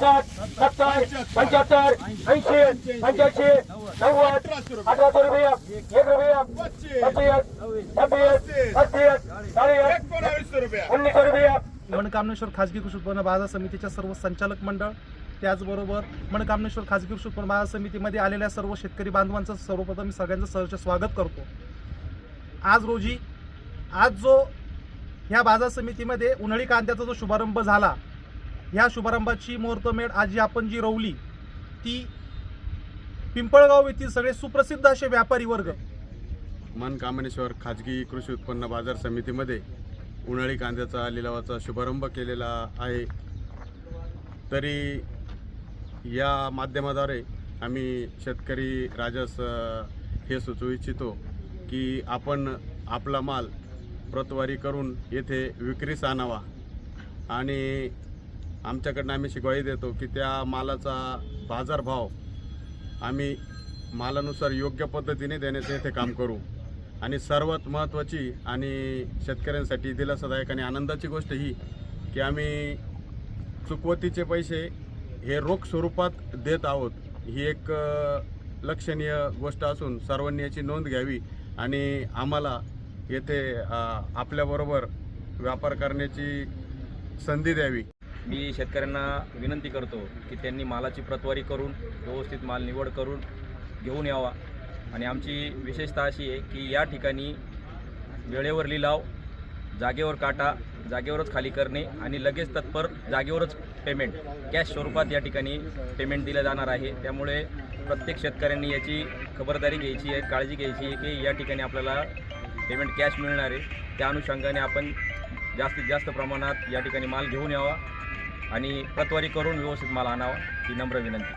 पासष्ट साठ पंच्याहत्तर ऐंशी पंच्याऐंशी नव्वद अठरा अठराशे रुपये. एक रुपया. पच्चीस छब्बीस पस्तीस चाळीस उन्नीस रुपया. मनकामनेश्वर खाजगी कृषी उत्पन्न बाजार समितीच्या सर्व संचालक मंडळ त्याचबरोबर मनकामनेश्वर खाजगी कृषी उत्पन्न बाजार समितीमध्ये आलेल्या सर्व शेतकरी बांधवांचं सर्वप्रथम मी सगळ्यांचं सहर्ष स्वागत करतो. आज रोजी आज जो ह्या बाजार समितीमध्ये उन्हाळी कांद्याचा जो शुभारंभ झाला ह्या शुभारंभाची मुहूर्तमेढ आज जी आपण जी रोवली ती पिंपळगाव येथील सगळे सुप्रसिद्ध असे व्यापारी वर्ग. मन कामनेश्वर खाजगी कृषी उत्पन्न बाजार समितीमध्ये उन्हाळी कांद्याचा लिलावाचा शुभारंभ केलेला आहे. तरी या माध्यमाद्वारे आम्ही शेतकरी राजास हे सुचवू इच्छितो की आपण आपला माल प्रतवारी करून येथे विक्रीस आणावा आणि आमच्याकडनं आम्ही शिकवाई देतो की त्या मालाचा बाजारभाव आम्ही मालानुसार योग्य पद्धतीने देण्याचे येथे काम करू. आणि सर्वात महत्त्वाची आणि शेतकऱ्यांसाठी दिलासादायक आणि आनंदाची गोष्ट ही की आम्ही चुकवतीचे पैसे हे रोख स्वरूपात देत आहोत ही एक लक्षणीय गोष्ट असून सर्वांनी याची नोंद घ्यावी आणि आम्हाला येथे आपल्याबरोबर व्यापार करण्याची संधी द्यावी. मी शेतकऱ्यांना विनंती करतो की त्यांनी मालाची प्रतवारी करून व्यवस्थित माल निवड करून घेऊन यावा. आणि आमची विशेषता अशी आहे की या ठिकाणी वेळेवर लिलाव जागेवर काटा जागेवरच खाली करणे आणि लगेच तत्पर जागेवरच पेमेंट कॅश स्वरूपात या ठिकाणी पेमेंट दिलं जाणार आहे. त्यामुळे प्रत्येक शेतकऱ्यांनी याची खबरदारी घ्यायची आहे काळजी घ्यायची आहे की या ठिकाणी आपल्याला पेमेंट कॅश मिळणार आहे. त्या अनुषंगाने आपण जास्तीत जास्त प्रमाणात या ठिकाणी माल घेऊन यावा. आणि प्रतवारी करून व्यवस्थित मला आणावा ही नम्र विनंती.